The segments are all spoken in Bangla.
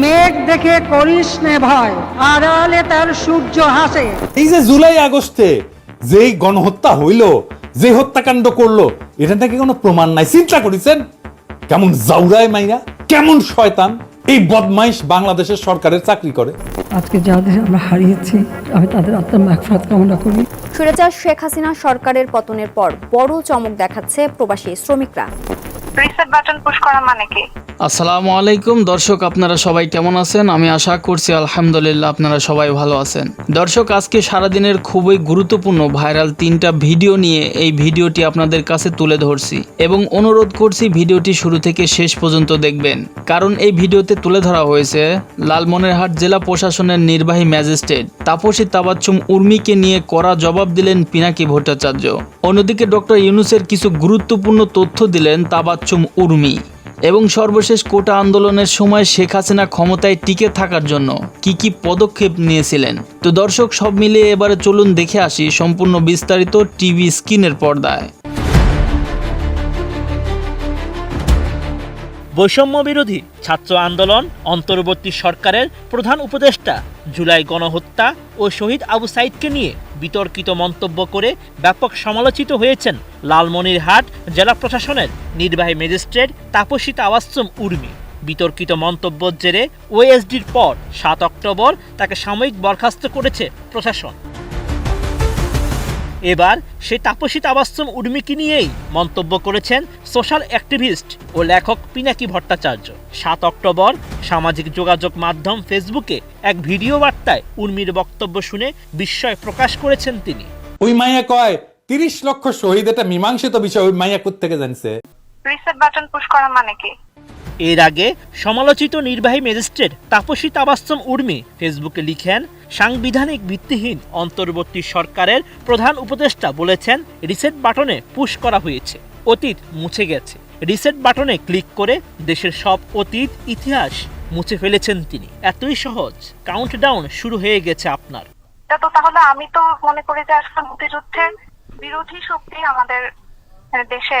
মেঘ দেখে করিস নে ভয় আড়ালে তার সূর্য হাসে। এই যে জুলাই আগস্টে যেই গণহত্যা হইল যে হত্যাকাণ্ড করল এটা নাকি কোনো প্রমাণ নাই? চিন্তা করেছেন? কেমন জাউরায় মাইরা কেমন শয়তান এই বদমাইশ বাংলাদেশের সরকারের চাকরি করে? আজকে যাদের আমরা হারিয়েছি আমি তাদের আত্মার মাগফিরাত কামনা করি। স্বৈরাচার শেখ হাসিনা সরকারের পতনের পর বড় চমক দেখাচ্ছে প্রবাসী শ্রমিকরা। রিসেট বাটন পুশ করা মানে কি? আসসালামু আলাইকুম। দর্শক, আপনারা সবাই কেমন আছেন? আমি আশা করছি আলহামদুলিল্লাহ আপনারা সবাই ভালো আছেন। দর্শক, আজকে সারাদিনের খুবই গুরুত্বপূর্ণ ভাইরাল তিনটা ভিডিও নিয়ে এই ভিডিওটি আপনাদের কাছে তুলে ধরছি এবং অনুরোধ করছি ভিডিওটি শুরু থেকে শেষ পর্যন্ত দেখবেন। কারণ এই ভিডিওতে তুলে ধরা হয়েছে লালমনিরহাট জেলা প্রশাসনের নির্বাহী ম্যাজিস্ট্রেট তাপসী তাবাচ্চুম উর্মিকে নিয়ে কড়া জবাব দিলেন পিনাকি ভট্টাচার্য। অন্যদিকে ডক্টর ইউনুসের কিছু গুরুত্বপূর্ণ তথ্য দিলেন তাবাচ্চুম উর্মি। এবং সর্বশেষ কোটা আন্দোলনের সময় শেখ হাসিনা ক্ষমতায় টিকে থাকার জন্য কি কি পদক্ষেপ নিয়েছিলেন? তো দর্শক, সব মিলিয়ে এবারে চলুন দেখে আসি সম্পূর্ণ বিস্তারিত টিভি স্ক্রিনের পর্দায়। বৈষম্য বিরোধী ছাত্র আন্দোলন অন্তর্বর্তী সরকারের প্রধান উপদেষ্টা জুলাই গণহত্যা ও শহীদ আবু সাইদকে নিয়ে বিতর্কিত মন্তব্য করে ব্যাপক সমালোচিত হয়েছেন লালমনিরহাট জেলা প্রশাসনের নির্বাহী ম্যাজিস্ট্রেট তাপসী তাওয়াস্যম উর্মি। বিতর্কিত মন্তব্যের জেরে ওএসডির পর সাত অক্টোবর তাকে সাময়িক বরখাস্ত করেছে প্রশাসন। এবার সেই তাপসী তাবাস্তম উর্মিকে নিয়েই মন্তব্য করেছেন সোশ্যাল অ্যাক্টিভিস্ট ও লেখক পিনাকি ভট্টাচার্য। সাত অক্টোবর সামাজিক যোগাযোগ মাধ্যম ফেসবুকে এক ভিডিও বার্তায় উর্মির বক্তব্য শুনে বিস্ময় প্রকাশ করেছেন তিনি। ওই মাইয়া কয় তিরিশ লক্ষ শহীদ এটা মীমাংসিত বিষয় ওই মাইয়া থেকে জানছে? রিসেট বাটন পুশ করা মানে কি? এর আগে সমালোচিত নির্বাহী ম্যাজিস্ট্রেট তাপসী তাবাস্তম উর্মি ফেসবুকে লিখেন, সাংবিধানিক ভিত্তিহীন অন্তর্বর্তী সরকারের প্রধান উপদেষ্টা বলেছেন, রিসেট বাটনে পুশ করা হয়েছে, অতীত মুছে গেছে। রিসেট বাটনে ক্লিক করে দেশের সব অতীত, ইতিহাস মুছে ফেলেছেন তিনি। এতই সহজ কাউন্টডাউন শুরু হয়ে গেছে আপনার। তো তাহলে আমি তো মনে করি যে আসলে মুক্তিযুদ্ধের বিরোধী শক্তি আমাদের দেশে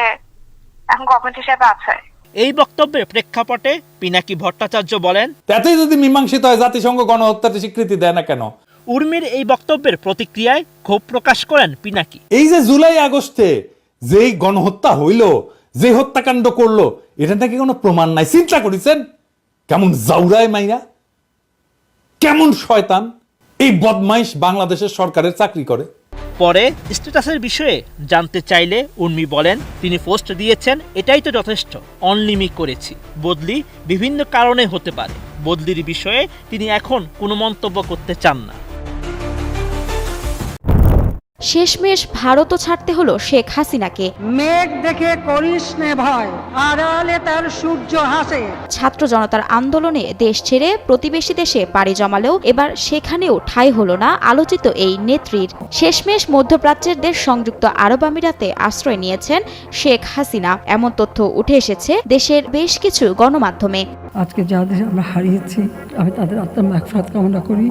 এখন গভর্নমেন্ট হিসেবে আছে। এই বক্তব্যের প্রেক্ষাপটে পিনাকি ভট্টাচার্য বলেন তাতেই যদি মীমাংসিত হয় জাতিসংঘ গণহত্যার স্বীকৃতি দেয় না কেন? উর্মির এই বক্তব্যের প্রতিক্রিয়ায় ক্ষোভ প্রকাশ করেন পিনাকি। এই যে জুলাই আগস্টে যেই গণহত্যা হইল যে হত্যাকাণ্ড করল এটা নাকি কোনো প্রমাণ নাই। চিন্তা করেছেন? কেমন জাউরায় মাইরা? কেমন শয়তান? এই বদমাইশ বাংলাদেশের সরকারের চাকরি করে। পরে স্ট্যাটাসের বিষয়ে জানতে চাইলে উর্মি বলেন, তিনি পোস্ট দিয়েছেন, এটাই তো যথেষ্ট অনলিমি করেছি। বদলি বিভিন্ন কারণে হতে পারে। বদলির বিষয়ে তিনি এখন কোনো মন্তব্য করতে চান না। শেষমেশ ভারতও ছাড়তে হলো শেখ হাসিনাকে। মেঘ দেখে করিস নে ভয় আড়ালে তার সূর্য হাসে। ছাত্র জনতার আন্দোলনে দেশ ছেড়ে প্রতিবেশী দেশে পাড়ি জমালেও এবার সেখানেও ঠাঁই হলো না আলোচিত এই নেত্রীর। শেষমেশ মধ্যপ্রাচ্যের দেশ সংযুক্ত আরব আমিরাতে আশ্রয় নিয়েছেন শেখ হাসিনা। এমন তথ্য উঠে এসেছে দেশের বেশ কিছু গণমাধ্যমে। আজকে যাদের আমরা হারিয়েছি আমি তাদের আত্মার মাগফিরাত কামনা করি।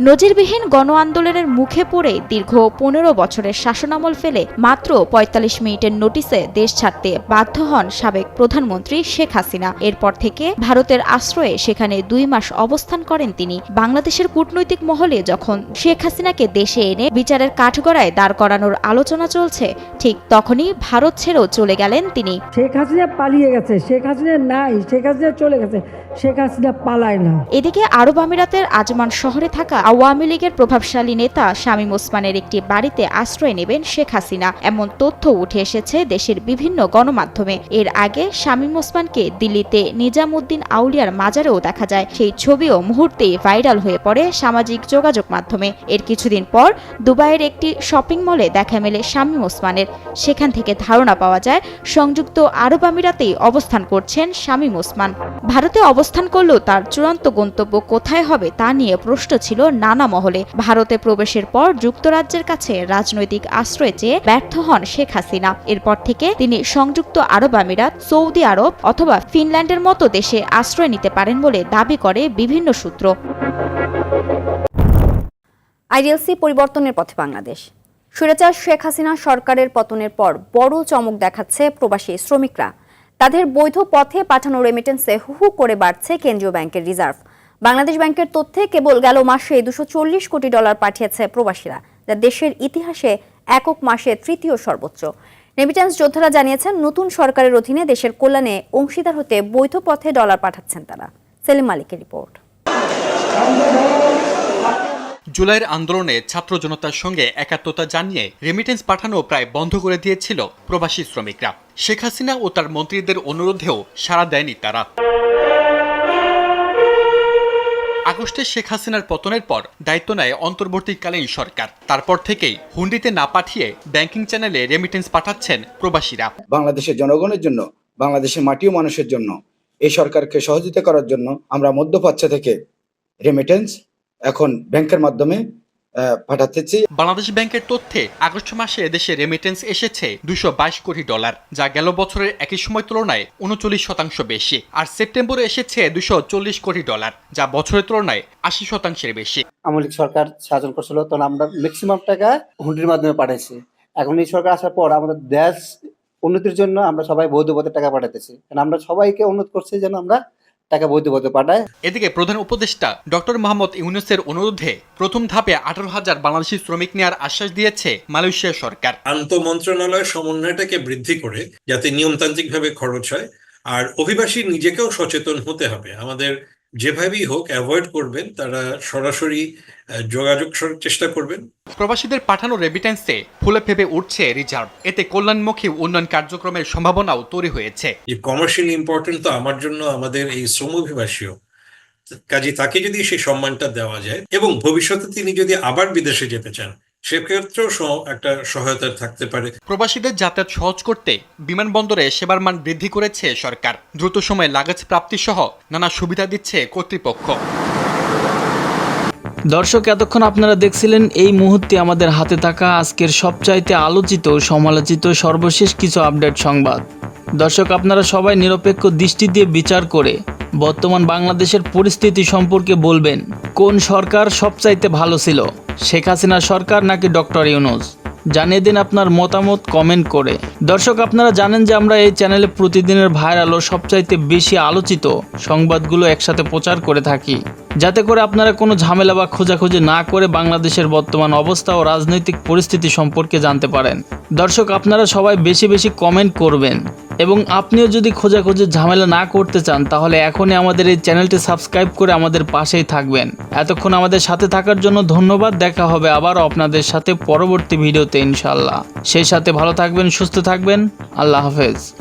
নজিরবিহীন গণ আন্দোলনের মুখে পড়ে দীর্ঘ পনেরো বছরের শাসনামল ফেলে মাত্র ৪৫ মিনিটের নোটিসে দেশ ছাড়তে বাধ্য হন সাবেক প্রধানমন্ত্রী শেখ হাসিনা। এরপর থেকে ভারতের আশ্রয়ে সেখানে দুই মাস অবস্থান করেন তিনি। বাংলাদেশের কূটনৈতিক মহলে যখন শেখ হাসিনাকে দেশে এনে বিচারের কাঠগড়ায় দাঁড় করানোর আলোচনা চলছে, ঠিক তখনই ভারত ছেড়েও চলে গেলেন তিনি। শেখ হাসিনা পালিয়ে গেছে, শেখ হাসিনা নাই, শেখ হাসিনা চলে গেছে। পালায় না। এদিকে আরব আমিরাতের আজমান শহরে থাকা আওয়ামী লীগের প্রভাবশালী নেতা শামীম ওসমানের একটি বাড়িতে আশ্রয় নেবেন শেখ হাসিনা। এমন তথ্য উঠে এসেছে দেশের বিভিন্ন গণমাধ্যমে। এর আগে শামীম ওসমানকে দিল্লিতে নিজামুদ্দিন আউলিয়ার মাজারেও দেখা যায়। সেই ছবিও মুহূর্তেই ভাইরাল হয়ে পড়ে সামাজিক যোগাযোগ মাধ্যমে। এর কিছুদিন পর দুবাইয়ের একটি শপিং মলে দেখা মেলে শামীম ওসমানের। সেখান থেকে ধারণা পাওয়া যায়, সংযুক্ত আরব আমিরাতেই অবস্থান করছেন শামীম ওসমান। ভারতে অবস্থান করলেও তার চূড়ান্ত গন্তব্য কোথায় হবে তা নিয়ে প্রশ্ন ছিল নানা মহলে। ভারতে প্রবেশের পর যুক্তরাজ্যের কাছে রাজনৈতিক আশ্রয় চেয়ে ব্যর্থ হন শেখ হাসিনা। এরপর থেকে তিনি সংযুক্ত আরব আমিরাত, সৌদি আরব অথবা ফিনল্যান্ডের মতো দেশে আশ্রয় নিতে পারেন বলে দাবি করে বিভিন্ন সূত্র। আইডিএলসি পরিবর্তনের পথে বাংলাদেশ। স্বৈরাচার শেখ হাসিনা সরকারের পতনের পর বড় চমক দেখাচ্ছে প্রবাসী শ্রমিকরা। তাদের বৈধ পথে পাঠানো রেমিটেন্সে হু হু করে বাড়ছে কেন্দ্রীয় ব্যাংকের রিজার্ভ বাংলাদেশ ব্যাংকের তথ্যে কেবল গেল মাসে দুশো কোটি ডলার পাঠিয়েছে প্রবাসীরা, যা দেশের ইতিহাসে একক মাসে তৃতীয় সর্বোচ্চ। রেমিটেন্স যোদ্ধারা জানিয়েছেন, নতুন সরকারের অধীনে দেশের কল্যাণে অংশীদার হতে বৈধ পথে ডলার পাঠাচ্ছেন তারা। সেলিম মালিকের রিপোর্ট। জুলাইয়ের আন্দোলনে ছাত্র জনতার সঙ্গে একাত্মতা জানিয়ে রেমিটেন্স পাঠানো প্রায় বন্ধ করে দিয়েছিল প্রবাসী শ্রমিকরা। শেখ হাসিনা ও তার মন্ত্রীদের অনুরোধেও সাড়া দেয়নি তারা। আগস্টে শেখ হাসিনার পতনের পর দায়িত্ব নেয় অন্তর্বর্তীকালীন সরকার। তারপর থেকেই হুন্ডিতে না পাঠিয়ে ব্যাংকিং চ্যানেলে রেমিটেন্স পাঠাচ্ছেন প্রবাসীরা। বাংলাদেশের জনগণের জন্য, বাংলাদেশের মাটি ও মানুষের জন্য, এই সরকারকে সহযোগিতা করার জন্য আমরা মধ্যপ্রাচ্য থেকে রেমিটেন্স এখন ব্যাংকের মাধ্যমে আহ, পাঠাতেছি। বাংলাদেশ ব্যাংকের তথ্যে আগস্ট মাসে দেশে রেমিটেন্স এসেছে দুশো বাইশ কোটি ডলার যা গেল বছরের একই সময় তুলনায় উনচল্লিশ শতাংশ বেশি। আর সেপ্টেম্বরে এসেছে দুশো চল্লিশ কোটি ডলার যা বছরের তুলনায় আশি শতাংশের বেশি। আওয়ামী লীগ সরকার শাসন করছিল তখন আমরা ম্যাক্সিমাম টাকা হুন্ডির মাধ্যমে পাঠাইছি। এখন এই সরকার আসার পর আমাদের দেশ উন্নতির জন্য আমরা সবাই পথে টাকা পাঠাতেছি। কারণ আমরা সবাইকে অনুরোধ করছি যেন আমরা টাকা বৈধ পথে পাঠায়। এদিকে প্রধান উপদেষ্টা ডক্টর মোহাম্মদ ইউনুসের অনুরোধে প্রথম ধাপে আঠারো হাজার বাংলাদেশি শ্রমিক নেওয়ার আশ্বাস দিয়েছে মালয়েশিয়া সরকার। আন্ত মন্ত্রণালয় সমন্বয়টাকে বৃদ্ধি করে যাতে নিয়মতান্ত্রিকভাবে খরচ হয় আর অভিবাসী নিজেকেও সচেতন হতে হবে। আমাদের যেভাবেই হোক অ্যাভয়েড করবেন তারা সরাসরি যোগাযোগ চেষ্টা করবেন। প্রবাসীদের পাঠানো রেমিটেন্সে ফুলে ফেপে উঠছে রিজার্ভ। এতে কল্যাণমুখী উন্নয়ন কার্যক্রমের সম্ভাবনাও তৈরি হয়েছে। যে কমার্শিয়ালি ইম্পর্টেন্ট তো আমার জন্য আমাদের এই শ্রম অভিবাসীও। কাজে তাকে যদি সেই সম্মানটা দেওয়া যায় এবং ভবিষ্যতে তিনি যদি আবার বিদেশে যেতে চান সেক্ষেত্রেও একটা সহায়তা থাকতে পারে। প্রবাসীদের যাতায়াত সহজ করতে বিমানবন্দরে সেবার মান বৃদ্ধি করেছে সরকার। দ্রুত সময়ে লাগেজ প্রাপ্তি সহ নানা সুবিধা দিচ্ছে কর্তৃপক্ষ। দর্শক এতক্ষণ আপনারা দেখছিলেন এই মুহূর্তে আমাদের হাতে থাকা আজকের সবচাইতে আলোচিত সমালোচিত সর্বশেষ কিছু আপডেট সংবাদ। দর্শক আপনারা সবাই নিরপেক্ষ দৃষ্টি দিয়ে বিচার করে বর্তমান বাংলাদেশের পরিস্থিতি সম্পর্কে বলবেন। কোন সরকার সবচাইতে ভালো ছিল? শেখ হাসিনা সরকার নাকি ডক্টর ইউনুস? জানিয়ে দিন আপনার মতামত কমেন্ট করে। দর্শক, আপনারা জানেন যে আমরা এই চ্যানেলে প্রতিদিনের ভাইরাল ও সবচাইতে বেশি আলোচিত সংবাদগুলো একসাথে প্রচার করে থাকি। যাতে করে আপনারা কোনো ঝামেলা বা খোঁজাখুঁজি না করে বাংলাদেশের বর্তমান অবস্থা ও রাজনৈতিক পরিস্থিতি সম্পর্কে জানতে পারেন। দর্শক, আপনারা সবাই বেশি বেশি কমেন্ট করবেন। এবং আপনিও যদি খোঁজাখুঁজি ঝামেলা না করতে চান, তাহলে এখনই আমাদের এই চ্যানেলটি সাবস্ক্রাইব করে আমাদের পাশেই থাকবেন। এতক্ষণ আমাদের সাথে থাকার জন্য ধন্যবাদ। দেখা হবে আবার আপনাদের সাথে পরবর্তী ভিডিওতে ইনশাল্লাহ সেই সাথে ভালো থাকবেন, সুস্থ থাকবেন। আল্লাহ হাফেজ।